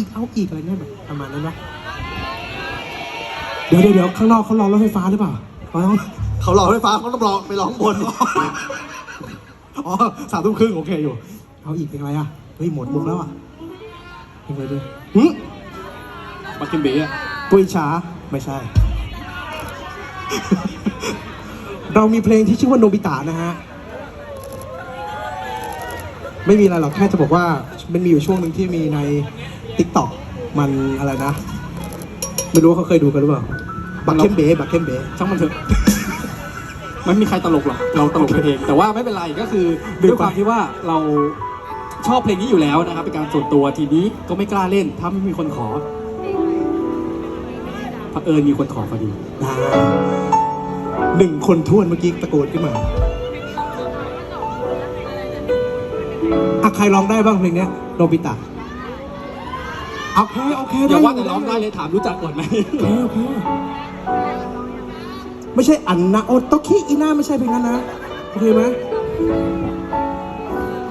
อีกเอาอีกอะไรเนี่ยแบบประมาณนั้นปะเดี๋ยวเดี๋ยวเดี๋ยวข้างนอกเขารอรถไฟฟ้าหรือเปล่าเขาต้องเขาหลอกไฟฟ้าเขาต้องรอไปร้องบน อ๋อสามทุ่มครึ่งโอเคอยู่ เอาอีกเพลงอะไรอะ เฮ้ยหมดมุกแล้วอะเพลงอะไรดีหึบักเก็ตเบย์อะปุยช้าไม่ใช่ เรามีเพลงที่ชื่อว่าโนบิตะนะฮะ ไม่มีอะไรหรอกแค่จะบอกว่า มันมีอยู่ช่วงหนึ่งที่มีใน t ิ k t o k มันอะไรนะ ไม่รู้ว่าเขาเคยดูกันหรือเปล่าบักเคนเบบักเคนเบช่างมันเถอะ มันไม่มีใครตลกหรอกเราตลกกันเอง แต่ว่าไม่เป็นไรก็คือด้วยความที่ว่าเราชอบเพลงนี้อยู่แล้วนะครับเป็นการส่วนตัวทีนี้ก็ไม่กล้าเล่น ถ้าไม่มีคนขอพระเผอิญมีคนขอพอดีหนึ่งคนท้วนเมื่อกี้ตะโกนขึ้นมาอะใครร้องได้บ้างเพลงเนี้ยโนบิตะ โอเคโอเคอย่าว่าอแต่ร้องได้เลยถามรู้จักก่อนไหมโอเคโอเคไม่ใช่อันนะโอโตคิอีน่าไม่ใช่เพลงนั้นนะโอเคไหม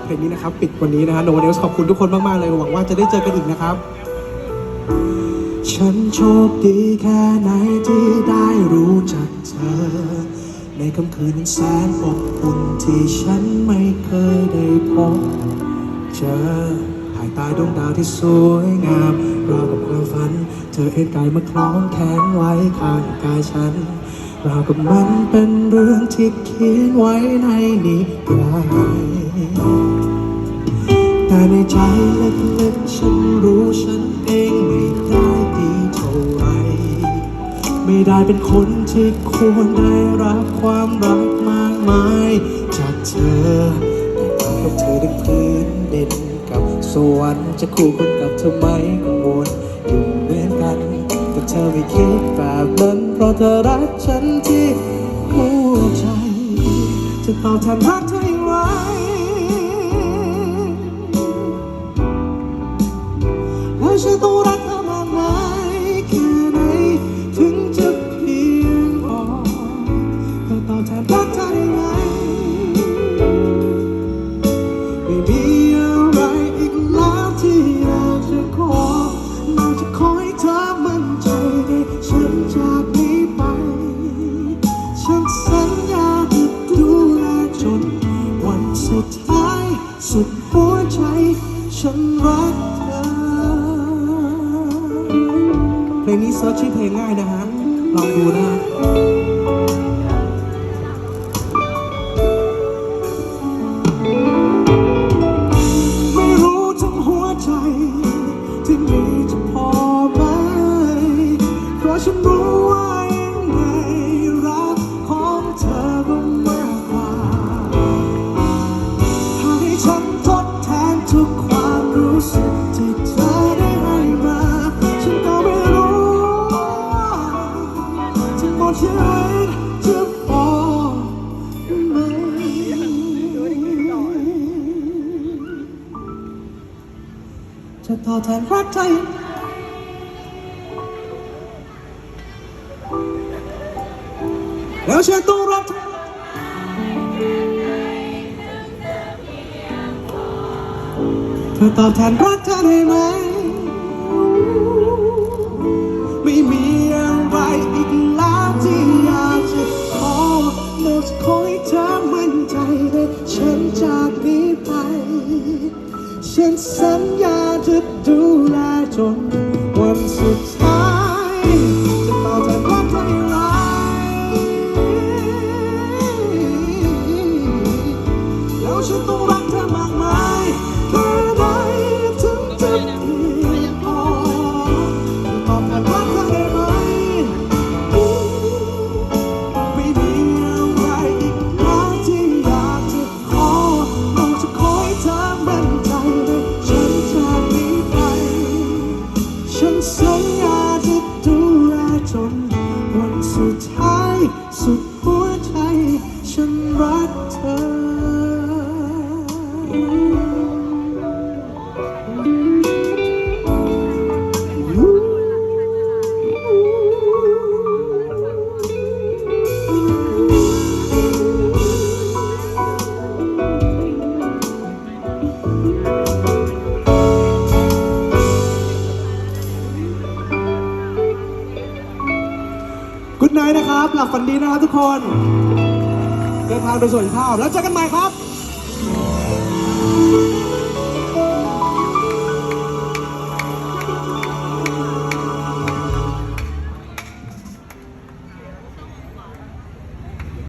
เพลงนี้นะครับ ปิดวันนี้นะฮะโนเดลขอบคุณทุกคนมาก ๆ เลย หวังว่าจะได้เจอกันอีกนะครับ ฉันโชคดีแค่ไหนที่ได้รู้จักเธอ ในค่ำคืนอันแสนอบอุ่นที่ฉันไม่เคยได้พบเจอภายใต้ดวงดาวที่สวยงามราวกับความฝัน เธอเอ็นกายมาคล้องแขนไว้ข้างกายฉันราวกับมันเป็นเรื่องที่เขียนไว้ในนิยายแต่ในใจลึกๆฉันรู้ฉันเองไม่ได้ดีเท่าไรไม่ได้เป็นคนที่ควรได้รับความรักมากมายจากเธอแต่กับเธอดังพื้น สวรรค์จะคู่ควรกับเธอไหมกังวลอยู่เหมือนกัน แต่เธอไม่คิดแบบนั้นเพราะเธอรักฉันที่หัวใจจะตอบแทนรัก จากขอให้เธอมั่นใจในฉันจากนี้ไป ฉันสัญญาจะดูแลจน วันสุดท้าย สุดหัวใจ ฉันรักเธอ เพลงนี้เซิร์ชชื่อเพลงง่ายนะฮะ ลองดูนะ ฉันรู้ว่ายังไงรักของเธอก็มากกว่าหากให้ฉันทดแทนทุกความรู้สึกที่เธอได้ให้มา ฉันก็ไม่รู้ว่าทั้งหมดชีวิตจะพอไหมจะตอบแทนรักเธอ แล้วฉันต้องรักเธอเธอตอบแทนรักเธอได้ไหม ไม่มีอะไรอีกแล้วที่อยากจะขอนอกจากขอให้เธอมั่นใจในฉันจากนี้ไป ฉันสัญญาจะดูแลจน จน วันสุดท้าย สุดหัวใจ ฉันรักเธอ ดไนท์นะครับ หลับฝันดีนะครับทุกคนเดินทางโดยสวัภาพแล้วเจอกันใหม่ครับ